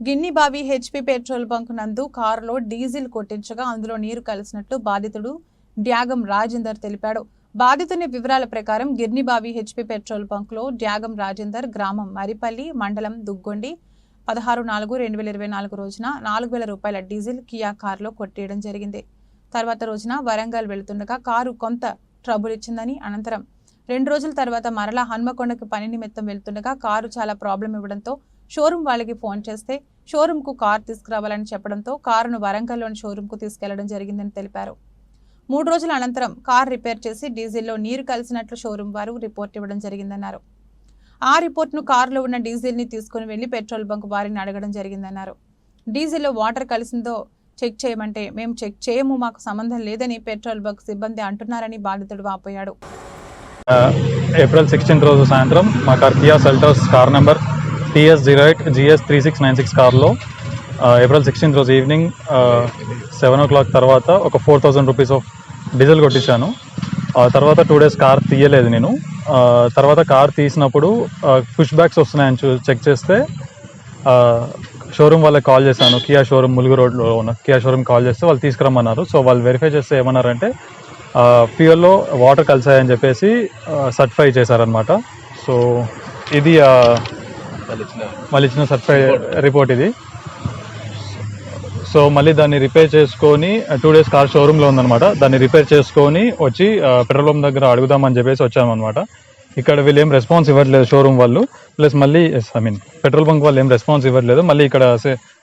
గిన్నిబావి HP petrol bunk నందు కారులో diesel కొట్టించగా అందులో నీరు కలిసినట్లు బాధితుడు డ్యాగం రాజేందర్ తెలిపాడు. బాధితుని వివరాల ప్రకారం గిర్నిబావి హెచ్పి పెట్రోల్ బంక్లో డ్యాగం రాజేందర్ గ్రామం మరిపల్లి మండలం దుగ్గొండి పదహారు నాలుగు రెండు వేల ఇరవై నాలుగు రోజున నాలుగు వేల రూపాయల డీజిల్ కియా కారులో కొట్టేయడం జరిగింది. తర్వాత రోజున వరంగల్ వెళుతుండగా కారు కొంత ట్రబుల్ ఇచ్చిందని అనంతరం రెండు రోజుల తర్వాత మరలా హన్మకొండకు పని నిమిత్తం వెళ్తుండగా కారు చాలా ప్రాబ్లం ఇవ్వడంతో షోరూమ్ వాళ్ళకి ఫోన్ చేస్తే షోరూంకు కారు తీసుకురావాలని చెప్పడంతో కారును వరంగల్లోని షోరూంకు తీసుకెళ్ళడం జరిగిందని తెలిపారు. మూడు రోజుల అనంతరం కార్ రిపేర్ చేసి డీజిల్లో నీరు కలిసినట్లు షోరూమ్ వారు రిపోర్ట్ ఇవ్వడం జరిగిందన్నారు. ఆ రిపోర్ట్ను కారులో ఉన్న డీజిల్ని తీసుకుని వెళ్ళి పెట్రోల్ బంక్ వారిని అడగడం జరిగిందన్నారు. డీజిల్లో వాటర్ కలిసిందో చెక్ చేయమంటే మేము చెక్ చేయము మాకు సంబంధం లేదని పెట్రోల్ బంక్ సిబ్బంది అంటున్నారని బాధితుడు వాపోయాడు. ఏప్రిల్ సిక్స్టీన్త్ రోజు సాయంత్రం మా car Kia Seltos car number TS zero eight GS three six nine six కార్లో ఏప్రిల్ సిక్స్టీన్త్ రోజు ఈవినింగ్ సెవెన్ ఓ క్లాక్ తర్వాత ఒక four thousand rupees of diesel కొట్టించాను. Uh, తర్వాత టూ డేస్ కార్ తీయలేదు నేను. Uh, తర్వాత కార్ తీసినప్పుడు uh, పుష్ బ్యాక్స్ వస్తున్నాయని చూ చెక్ చేస్తే షోరూమ్ వాళ్ళకి కాల్ చేశాను. కియా షోరూమ్ ములుగు రోడ్లో ఉన్న కియా షోరూమ్ కాల్ చేస్తే వాళ్ళు తీసుకురమ్మన్నారు. సో వాళ్ళు వెరిఫై చేస్తే ఏమన్నారంటే ఫ్యూయల్లో వాటర్ కలిసాయని చెప్పేసి సర్టిఫై చేశారనమాట సో ఇది ఆ, వాళ్ళు ఇచ్చిన సర్టిఫై రిపోర్ట్ ఇది. సో మళ్ళీ దాన్ని రిపేర్ చేసుకొని టూ డేస్ కార్ షోరూంలో ఉందన్నమాట. దాన్ని రిపేర్ చేసుకొని వచ్చి పెట్రోల్ పంప్ దగ్గర అడుగుదామని చెప్పేసి వచ్చామన్నమాట. ఇక్కడ వీళ్ళు ఏం రెస్పాన్స్ ఇవ్వట్లేదు షోరూమ్ వాళ్ళు. ప్లస్ మళ్ళీ ఐ మీన్ పెట్రోల్ బంక్ వాళ్ళు ఏం రెస్పాన్స్ ఇవ్వట్లేదు. మళ్ళీ ఇక్కడ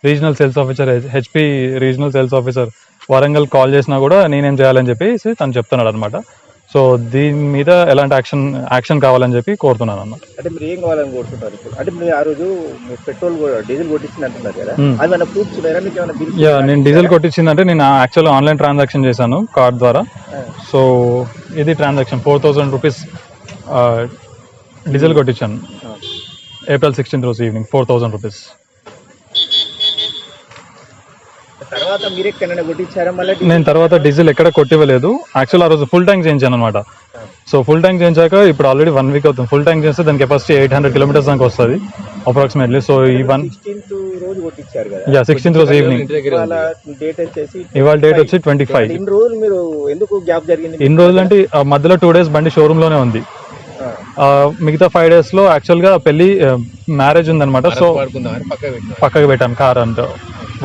regional sales officer HP regional sales officer Warangal call చేసినా కూడా నేనేం చేయాలని చెప్పేసి తను చెప్తున్నాడు అనమాట సో దీని మీద ఎలాంటి యాక్షన్ యాక్షన్ కావాలని చెప్పి కోరుతున్నాను అన్నమాట అంటే మీరు ఏం కావాలని కోరుకుంటారు ఇప్పుడు? అంటే మీరు ఆ రోజు పెట్రోల్ డీజిల్ కొట్టించింది అంటున్నారు కదా. అది ప్రూఫ్స్ మీకు యా నేను డీజిల్ కొట్టించిందంటే నేను యాక్చువల్ ఆన్లైన్ ట్రాన్సాక్షన్ చేశాను కార్డ్ ద్వారా. సో ఇది transaction four thousand rupees diesel కొట్టించాను. April sixteenth రోజు ఈవినింగ్ ఫోర్ థౌజండ్ రూపీస్. తర్వాత మీరు ఎక్కడైనా కొట్టించారా? మళ్ళీ నేను తర్వాత డీజిల్ ఎక్కడ కొట్టివ్వలేదు. యాక్చువల్ ఆ రోజు ఫుల్ ట్యాంక్ చేయించాను అనమాట సో ఫుల్ ట్యాంక్ చేయించాక ఇప్పుడు ఆల్రెడీ వన్ వీక్ అవుతుంది. ఫుల్ ట్యాంక్ చేస్తే దాని కెపాసిటీ ఎయిట్ హండ్రెడ్ కిలోమీటర్స్ దాకా వస్తుంది అప్రాక్సిమేట్లీ సో ఈ వన్ సిక్స్టీన్త్ రోజు కొట్టించారు కదా. యా సిక్స్టీన్త్ రోజు ఈవినింగ్ ఇవాళ డేట్ వచ్చేసి ఇవాళ డేట్ వచ్చి ట్వంటీ ఫైవ్ ఇన్ని రోజులు మీరు ఎందుకు గ్యాప్ జరిగింది? ఇన్ని రోజులు అంటే మధ్యలో టూ డేస్ బండి షోరూమ్లోనే ఉంది. మిగతా ఫైవ్ డేస్లో యాక్చువల్గా పెళ్ళి మ్యారేజ్ ఉందన్నమాట. సో పక్కకి పెట్టాను? కార్ అంత.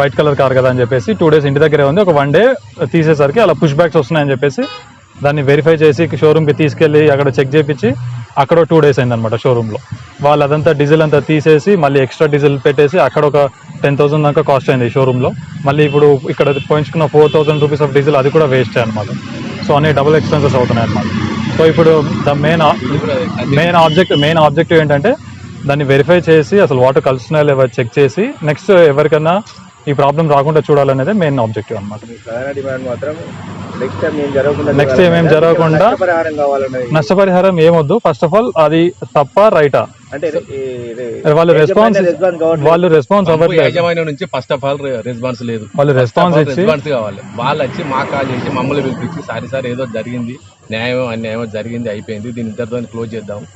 వైట్ కలర్ కార్ కదా అని చెప్పేసి టూ డేస్ ఇంటి దగ్గరే ఉంది. ఒక వన్ డే తీసేసరికి అలా పుష్ బ్యాక్స్ వస్తున్నాయని చెప్పేసి దాన్ని వెరిఫై చేసి షోరూమ్కి తీసుకెళ్ళి అక్కడ చెక్ చేపించి అక్కడ టూ డేస్ అయిందనమాట షోరూంలో వాళ్ళు అదంతా డీజిల్ అంతా తీసేసి మళ్ళీ ఎక్స్ట్రా డీజిల్ పెట్టేసి అక్కడ ఒక టెన్ థౌసండ్ దాకా కాస్ట్ అయింది షోరూంలో మళ్ళీ ఇప్పుడు ఇక్కడ పోయించుకున్న four thousand rupees of diesel అది కూడా వేస్ట్ అనమాట సో అన్ని డబుల్ ఎక్స్పెన్సెస్ అవుతున్నాయి అనమాట సో ఇప్పుడు the main main object main objective ఏంటంటే దాన్ని వెరిఫై చేసి అసలు వాటర్ కలుస్తున్నాయో లేవో చెక్ చేసి నెక్స్ట్ ఎవరికైనా ఈ ప్రాబ్లం రాకుండా చూడాలనేదే మెయిన్ ఆబ్జెక్టివ్ అనమాట నెక్స్ట్ టైం ఏం జరగకుండా నష్టపరిహారం ఏమొద్దు ఫస్ట్ ఆఫ్ ఆల్ అది తప్ప రైటా అంటే ఈ- ఇది- వాళ్ళు రెస్పాన్స్ యజమాని. వాళ్ళు రెస్పాన్స్ యాజమాన్యం నుంచి ఫస్ట్ ఆఫ్ ఆల్ రెస్పాన్స్ లేదు. వాళ్ళు రెస్పాన్స్ ఇచ్చి రెస్పాన్స్ కావాలి. వాళ్ళు వచ్చి మా కాల్ చేసి మమ్మల్ని పిలిపించి సారీ సార్ ఏదో జరిగింది. న్యాయం అన్యాయం జరిగింది అయిపోయింది. దీని ఇద్దరితో క్లోజ్ చేద్దాం.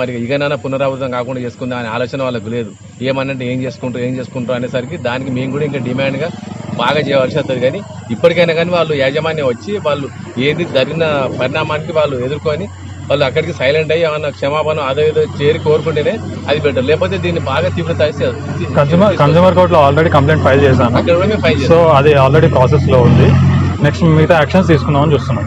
మరి ఇకనైనా పునరావృతం కాకుండా చేసుకుందాం అనే ఆలోచన వాళ్ళకి లేదు. ఏమనంటే ఏం చేసుకుంటారు ఏం చేసుకుంటారు అనేసరికి దానికి మేము కూడా ఇంకా డిమాండ్గా బాగా చేయవలసి వస్తుంది. కానీ ఇప్పటికైనా కానీ వాళ్ళు యాజమాన్యం వచ్చి వాళ్ళు ఏది జరిగిన పరిణామానికి వాళ్ళు ఎదుర్కొని వాళ్ళు అక్కడికి సైలెంట్ అయ్యి ఏమన్నా క్షమాపణ అదో ఏదో చేరి కోరుకుంటేనే అది బెటర్ లేకపోతే దీన్ని బాగా తీవ్రత కన్స్యూమర్ కన్స్యూమర్ కోర్టులో ఆల్రెడీ కంప్లైంట్ ఫైల్ చేశాను. సో అది ఆల్రెడీ ప్రాసెస్లో ఉంది. నెక్స్ట్ మిగతా యాక్షన్స్ తీసుకుందామని చూస్తున్నాం.